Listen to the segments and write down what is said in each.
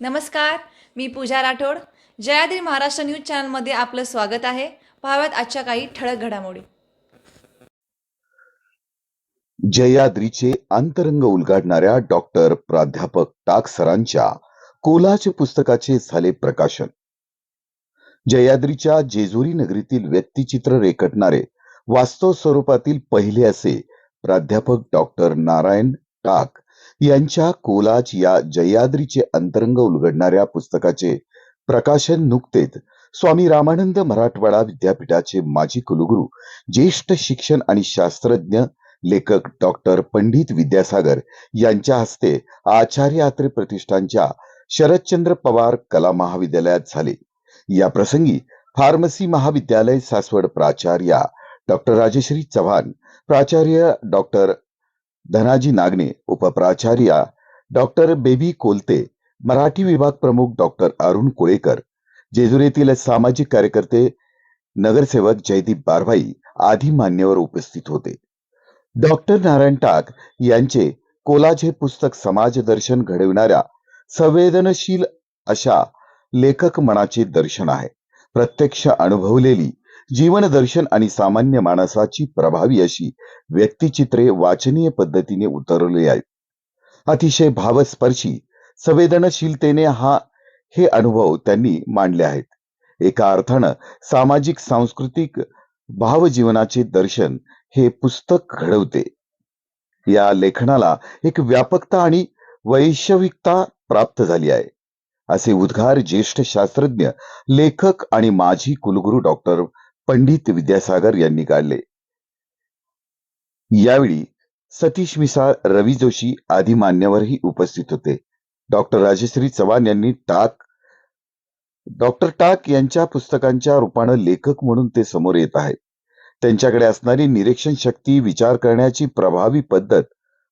नमस्कार मी पूजा राठोड. जयाद्री महाराष्ट्र न्यूज चॅनलमध्ये आपलं स्वागत आहे. पाहाव्यात आजच्या काही ठळक घडामोडी. जयाद्रीचे अंतरंग उलगाडणाऱ्या डॉक्टर प्राध्यापक टाक सरांच्या कोलाच पुस्तकाचे झाले प्रकाशन. जयाद्रीच्या जेजुरी नगरीतील व्यक्तिचित्र रेखटणारे वास्तव स्वरूपातील पहिले असे प्राध्यापक डॉक्टर नारायण टाक यांच्या कोलाज या जयाद्रीचे अंतरंग उलगडणाऱ्या पुस्तकाचे प्रकाशन नुकतेच स्वामी रामानंद मराठवाडा विद्यापीठाचे माजी कुलगुरू ज्येष्ठ शिक्षण आणि शास्त्रज्ञ लेखक डॉक्टर पंडित विद्यासागर यांच्या हस्ते आचार्य आत्रे प्रतिष्ठानच्या शरदचंद्र पवार कला महाविद्यालयात झाले. या प्रसंगी फार्मसी महाविद्यालय सासवड प्राचार्या डॉक्टर राजश्री चव्हाण प्राचार्य डॉक्टर धनाजी नागणे उपप्राचार्या डॉक्टर बेबी कोलते मराठी विभाग प्रमुख डॉक्टर अरुण कोळेकर जेजुरीतील सामाजिक कार्यकर्ते नगरसेवक जयदीप बारभाई आदी मान्यवर उपस्थित होते. डॉक्टर नारायण टाक यांचे कोलाज हे पुस्तक समाज दर्शन घडविणाऱ्या संवेदनशील अशा लेखक मनाचे दर्शन आहे. प्रत्यक्ष अनुभवलेली जीवन दर्शन आणि सामान्य माणसाची प्रभावी अशी व्यक्तिचित्रे वाचनीय पद्धतीने उतरवली आहेत. अतिशय भावस्पर्शी संवेदनशीलतेने हा हे अनुभव त्यांनी मांडले आहेत. एका अर्थानं सामाजिक सांस्कृतिक भावजीवनाचे दर्शन हे पुस्तक घडवते. या लेखनाला एक व्यापकता आणि वैश्विकता प्राप्त झाली आहे. असे उद्गार ज्येष्ठ शास्त्रज्ञ लेखक आणि माजी कुलगुरू डॉक्टर पंडित विद्यासागर यांनी काढले. यावेळी सतीश मिसाळ रवी जोशी आदी मान्यवरही उपस्थित होते. डॉक्टर राजश्री चव्हाण यांनी टाक डॉक्टर टाक यांच्या पुस्तकांच्या रूपानं लेखक म्हणून ते समोर येत आहेत त्यांच्याकडे असणारी निरीक्षण शक्ती विचार करण्याची प्रभावी पद्धत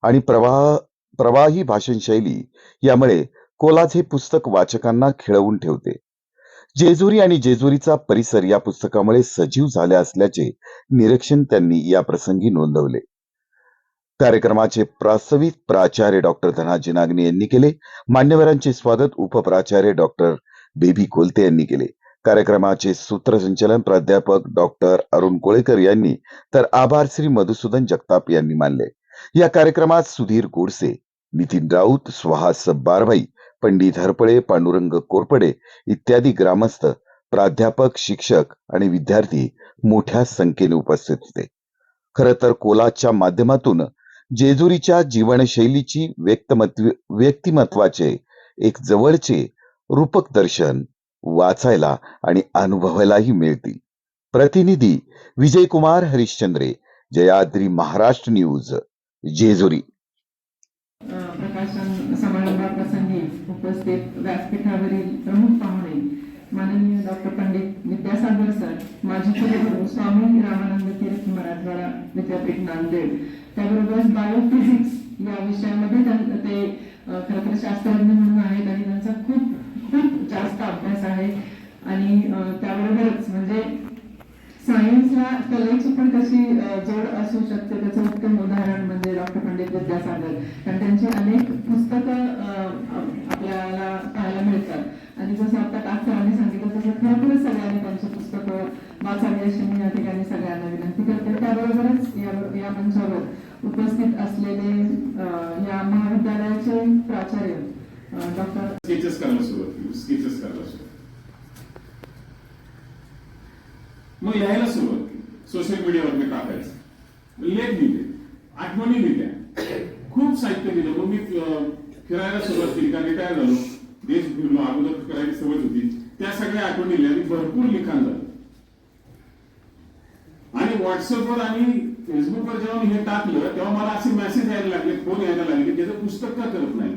आणि प्रवाह प्रवाही भाषण शैली यामुळे कोलाज हे पुस्तक वाचकांना खिळवून ठेवते. जेजुरी आणि जेजुरीचा परिसर या पुस्तकामुळे सजीव झाले असल्याचे निरीक्षण त्यांनी या प्रसंगी नोंदवले. कार्यक्रमाचे प्रास्ताविक प्राचार्य डॉक्टर धनाजी नागणे यांनी केले. मान्यवरांचे स्वागत उपप्राचार्य डॉक्टर बेबी कोलते यांनी केले. कार्यक्रमाचे सूत्रसंचालन प्राध्यापक डॉक्टर अरुण कोळेकर यांनी तर आभार श्री मधुसूदन जगताप यांनी मानले. या कार्यक्रमात सुधीर गोडसे नितीन राऊत सुहास बारभाई पंडित हरपळे पांडुरंग कोरपडे इत्यादी ग्रामस्थ प्राध्यापक शिक्षक आणि विद्यार्थी मोठ्या संख्येने उपस्थित होते. खर तर कोलाच्या माध्यमातून जेजुरीच्या जीवनशैलीची व्यक्तिमत्व व्यक्तिमत्वाचे एक जवळचे रूपक दर्शन वाचायला आणि अनुभवायलाही मिळतील. प्रतिनिधी विजयकुमार हरिश्चंद्रे जयाद्री महाराष्ट्र न्यूज जेजुरी प्रकाशन समारंभाप्रसंगी उपस्थित व्यासपीठावरील प्रमुख पाहुणे माननीय डॉक्टर पंडित विद्यासागर सर माजी कुलगुरू स्वामी रामानंद तीर्थ मराठवाडा विद्यापीठ नांदेड. त्याबरोबर बायोफिजिक्स या विषयामध्ये ते अ, खरं तर शास्त्रज्ञ म्हणून आहेत आणि त्यांचा खूप खूप जास्त अभ्यास आहे. आणि त्याबरोबरच म्हणजे सायन्सला कलेची पण कशी जोड असू शकते त्याचं उत्तम उदाहरण म्हणजे डॉक्टर पंडित विद्यासागर. कारण त्यांची अनेक पुस्तकं अ, आप- आपल्याला पाहायला मिळतात आणि जसं आता टाक सरांनी सांगितलं तसं खरोखरच सगळ्यांनी त्यांची पुस्तकं वाचावी अशी मी या ठिकाणी सगळ्यांना विनंती करते. त्याबरोबरच या या मंचावर उपस्थित असलेले या महाविद्यालयाचे प्राचार्य डॉक्टर स्केचेस करायला सुरुवात केली. स्केचेस करायला सुरुवात मग लिहायला सुरुवात केली. सोशल मीडियावर मी टाकायचं. लेख लिहिले. आठवणी लिहिल्या. खूप साहित्य लिहिलं. मग मी फिरायला सुरुवात केली. कारण रिटायर झालो? देश फिरलो अगोदर करायची सवय होती. त्या सगळ्या आठवणी लिहिल्या आणि भरपूर लिखाण झालं. व्हॉट्सअपवर आणि फेसबुकवर जेव्हा मी हे टाकलं तेव्हा मला असे मेसेज यायला लागले फोन यायला लागले की त्याचं पुस्तक का करत नाही?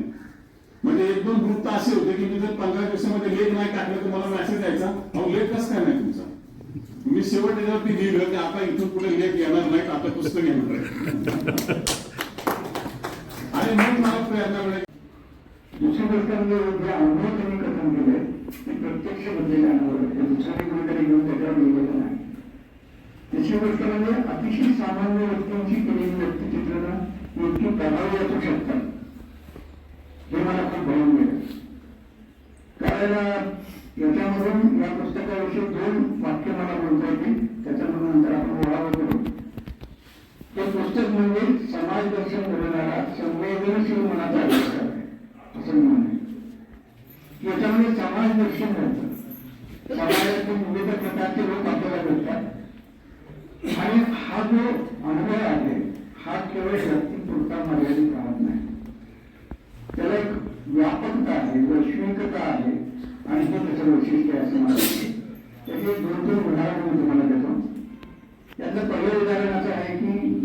म्हणजे एक दोन ग्रुप तर असे होते की मी जर पंधरा दिवसामध्ये लेख नाही टाकलं तर मला मेसेज यायचा अहो लेख कसं काय नाही तुमचा? मी शेवट त्याच्यावरती लिहिलं की आता इथून पुढे लेख येणार नाही आता पुस्तक येणार आहे आणि मग मला प्रेरणा मिळाली. दुसरी गोष्ट म्हणजे जे अनुभव त्यांनी कथन केले ते प्रत्यक्ष बदलेले अनुभव आहेत. कोणीतरी घेऊन त्याच्यावर लिहिलेलं नाही? दुसरी अतिशय सामान्य व्यक्तींची केलेली व्यक्तिचित्रना व्यक्ती प्रभावी असू शकतात. हे मला खूप भरून मिळेल कारण याच्यामधून या पुस्तकाविषयी दोन वाक्य मला बोलता येतील. त्याच्यामधून नंतर आपण ओळावं करू. हे पुस्तक म्हणजे समाज दर्शन करणारा संवेदनशील मनाचा विचार असं म्हणून. याच्यामध्ये समाज दर्शन करतात समाजातील विविध प्रकारचे लोक आपल्याला आणि हा जो अनुभव आहे हा केवळ शक्तीपुरता मर्यादित राहत नाही. त्याला एक व्यापकता आहे वैश्विकता आहे आणि हे त्याचं वैशिष्ट्य आहे असं मला त्याचे दोन दोन उदाहरण मी तुम्हाला देतो. त्याचं पहिलं उदाहरण असं आहे की